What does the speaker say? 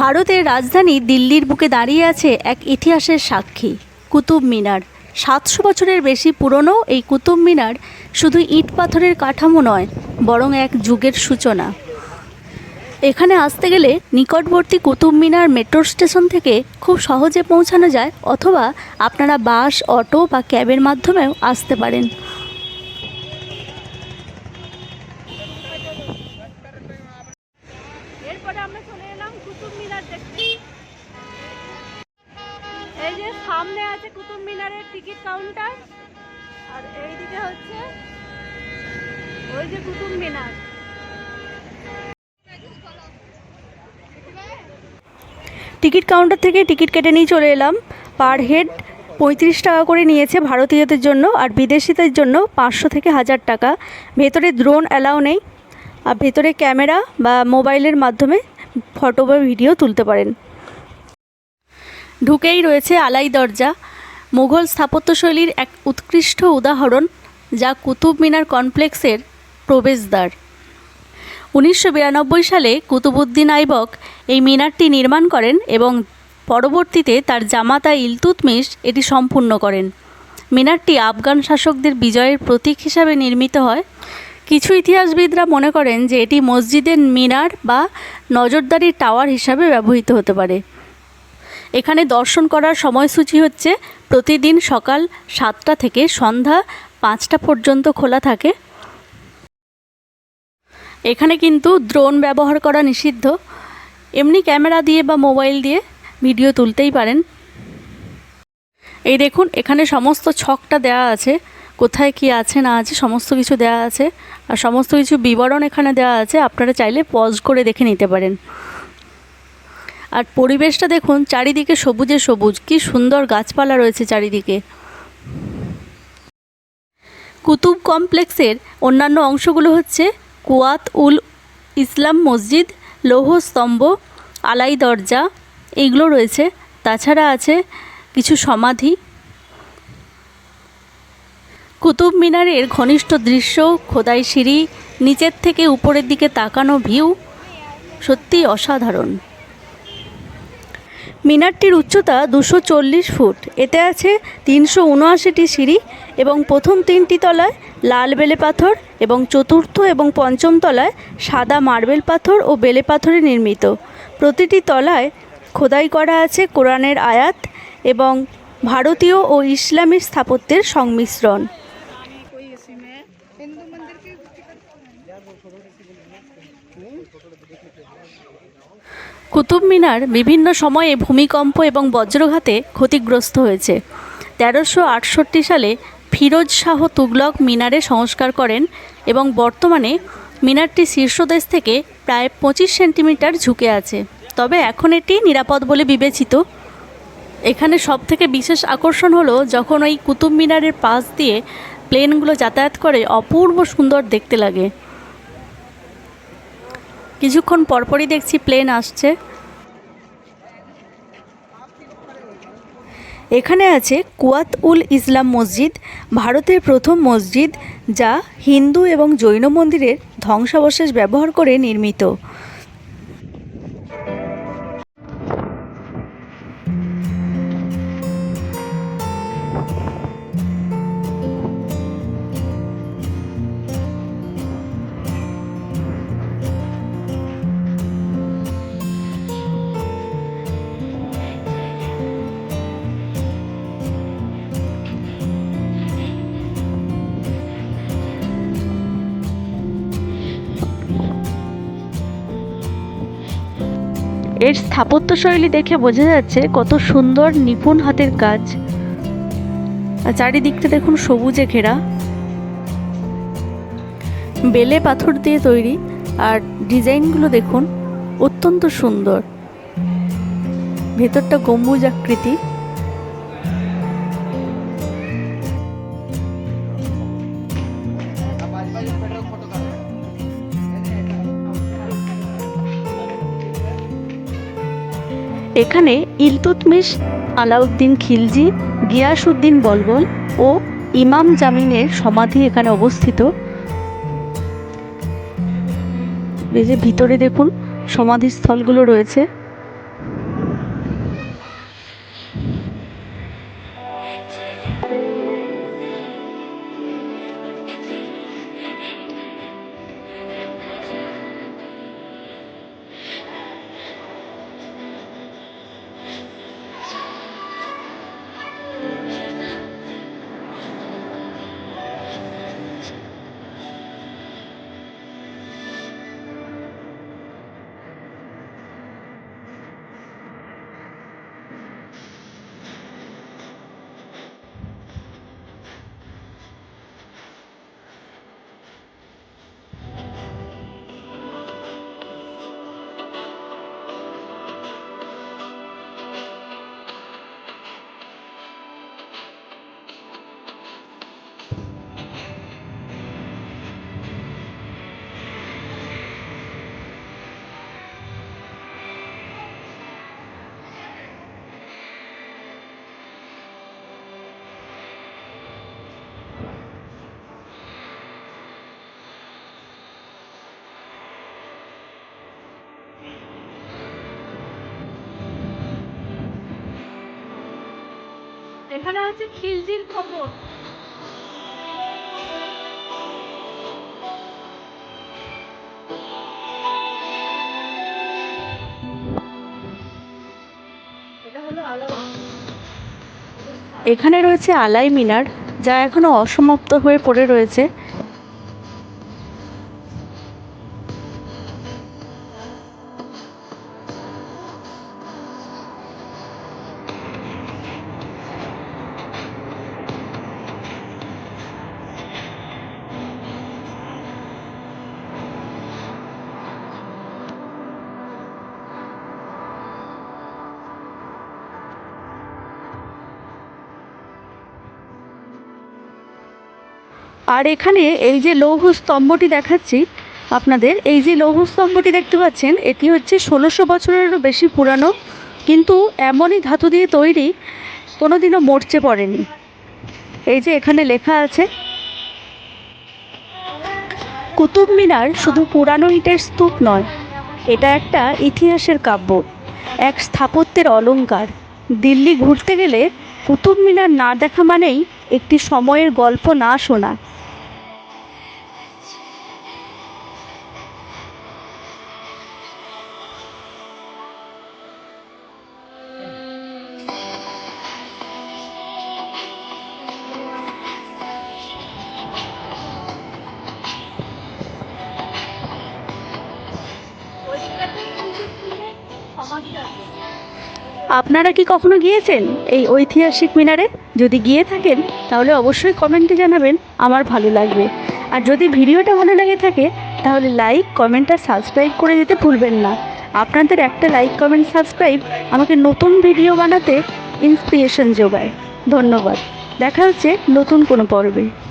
ভারতের রাজধানী দিল্লির বুকে দাঁড়িয়ে আছে এক ইতিহাসের সাক্ষী, কুতুব মিনার। সাতশো বছরের বেশি পুরনো এই কুতুব মিনার শুধু ইট পাথরের কাঠামো নয়, বরং এক যুগের সূচনা। এখানে আসতে গেলে নিকটবর্তী কুতুব মিনার মেট্রো স্টেশন থেকে খুব সহজে পৌঁছানো যায়, অথবা আপনারা বাস, অটো বা ক্যাবের মাধ্যমেও আসতে পারেন। এই যে সামনে আছে কুতুব মিনারের টিকিট কাউন্টার। আর এইদিকে হচ্ছে ওই যে কুতুব মিনার। টিকিট কাউন্টার থেকে টিকিট কেটে নিয়ে চলে এলাম। পার হেড পঁয়ত্রিশ টাকা করে নিয়েছে ভারতীয়দের জন্য আর বিদেশিদের জন্য পাঁচশো থেকে হাজার টাকা। ভেতরে ড্রোন অ্যালাউ নেই। আর ভেতরে ক্যামেরা বা মোবাইলের মাধ্যমে ফটো বা ভিডিও তুলতে পারেন। ঢুকেই রয়েছে আলাই দরজা। মুঘল স্থাপত্যশৈলীর এক উৎকৃষ্ট উদাহরণ যা কুতুব মিনার কমপ্লেক্সের প্রবেশদ্বার। উনিশশো বিরানব্বই সালে কুতুবুদ্দিন আইবক এই মিনারটি নির্মাণ করেন এবং পরবর্তীতে তার জামাতা ইলতুতমিশ এটি সম্পূর্ণ করেন। মিনারটি আফগান শাসকদের বিজয়ের প্রতীক হিসাবে নির্মিত হয়। কিছু ইতিহাসবিদরা মনে করেন যে এটি মসজিদের মিনার বা নজরদারি টাওয়ার হিসাবে ব্যবহৃত হতে পারে। এখানে দর্শন করার সময়সূচি হচ্ছে প্রতিদিন সকাল সাতটা থেকে সন্ধ্যা পাঁচটা পর্যন্ত খোলা থাকে। এখানে কিন্তু ড্রোন ব্যবহার করা নিষিদ্ধ। এমনি ক্যামেরা দিয়ে বা মোবাইল দিয়ে ভিডিও তুলতেই পারেন। এই দেখুন, এখানে সমস্ত ছকটা দেওয়া আছে। কোথায় কি আছে, না আছে, সমস্ত কিছু দেওয়া আছে। আর সমস্ত কিছু বিবরণ এখানে দেওয়া আছে। আপনারা চাইলে পজ করে দেখে নিতে পারেন। আর পরিবেশটা দেখুন, চারিদিকে সবুজে সবুজ। কি সুন্দর গাছপালা রয়েছে চারিদিকে। কুতুব কমপ্লেক্সের অন্যান্য অংশগুলো হচ্ছে কুয়াত উল ইসলাম মসজিদ, লৌহ স্তম্ভ, আলাই দরজা, এইগুলো রয়েছে। তাছাড়া আছে কিছু সমাধি। কুতুব মিনারের ঘনিষ্ঠ দৃশ্য, খোদাই সিঁড়ি, নিচের থেকে উপরের দিকে তাকানো ভিউ, সত্যিই অসাধারণ। মিনারটির উচ্চতা দুশো চল্লিশ ফুট। এতে আছে তিনশো উনআশিটি সিঁড়ি এবং প্রথম তিনটি তলায় লাল বেলে পাথর এবং চতুর্থ এবং পঞ্চম তলায় সাদা মার্বেল পাথর ও বেলে পাথরে নির্মিত। প্রতিটি তলায় খোদাই করা আছে কোরআনের আয়াত এবং ভারতীয় ও ইসলামী স্থাপত্যের সংমিশ্রণ। কুতুব মিনার বিভিন্ন সময়ে ভূমিকম্প এবং বজ্রঘাতে ক্ষতিগ্রস্ত হয়েছে। তেরোশো আটষট্টি সালে ফিরোজ শাহ তুগলক মিনারে সংস্কার করেন এবং বর্তমানে মিনারটি শীর্ষদেশ থেকে প্রায় পঁচিশ সেন্টিমিটার ঝুঁকে আছে। তবে এখন এটি নিরাপদ বলে বিবেচিত। এখানে সবথেকে বিশেষ আকর্ষণ হলো যখন ওই কুতুব মিনারের পাশ দিয়ে প্লেনগুলো যাতায়াত করে অপূর্ব সুন্দর দেখতে লাগে। কিছুক্ষণ পরপরই দেখছি প্লেন আসছে। এখানে আছে কুয়াত উল ইসলাম মসজিদ, ভারতের প্রথম মসজিদ যা হিন্দু এবং জৈন মন্দিরের ধ্বংসাবশেষ ব্যবহার করে নির্মিত। এর স্থাপত্যশৈলী দেখে বোঝা যাচ্ছে কত সুন্দর নিপুণ হাতের কাজ। চারিদিকটা দেখুন সবুজে ঘেরা। বেলে পাথর দিয়ে তৈরি আর ডিজাইনগুলো দেখুন অত্যন্ত সুন্দর। ভেতরটা গম্বুজ আকৃতি এখানে ইলতুতমিশ, আলাউদ্দিন খিলজি গিয়াসুদ্দিন বলবল ও ইমাম জামিনের সমাধি এখানে অবস্থিত। এই যে ভিতরে দেখুন, সমাধিস্থলগুলো রয়েছে। এখানে আছে খিলজির খবর। এখানে রয়েছে আলাই মিনার যা এখনও অসমাপ্ত হয়ে পড়ে রয়েছে। আর এখানে এই যে লৌহ স্তম্ভটি দেখাচ্ছি আপনাদের, এই যে লৌহ স্তম্ভটি দেখতে পাচ্ছেন, এটি হচ্ছে ষোলোশো বছরেরও বেশি পুরানো, কিন্তু এমনই ধাতু দিয়ে তৈরি, কোনোদিনও মরচে পড়েনি। এই যে এখানে লেখা আছে, কুতুব মিনার শুধু পুরানো ইটের স্তূপ নয়, এটা একটা ইতিহাসের কাব্য, এক স্থাপত্যের অলংকার দিল্লি ঘুরতে গেলে কুতুব মিনার না দেখা মানেই একটি সময়ের গল্প না শোনা। আপনারা কি কখনো গিয়েছেন এই ঐতিহাসিক মিনারে? যদি গিয়ে থাকেন, তাহলে অবশ্যই কমেন্টে জানাবেন, আমার ভালো লাগবে। আর যদি ভিডিওটা ভালো লাগে থাকে, তাহলে লাইক, কমেন্ট আর সাবস্ক্রাইব করে দিতে ভুলবেন না। আপনাদের একটা লাইক, কমেন্ট, সাবস্ক্রাইব আমাকে নতুন ভিডিও বানাতে ইন্সপিরেশন যোগায়। ধন্যবাদ। দেখা হচ্ছে নতুন কোনো পর্বে।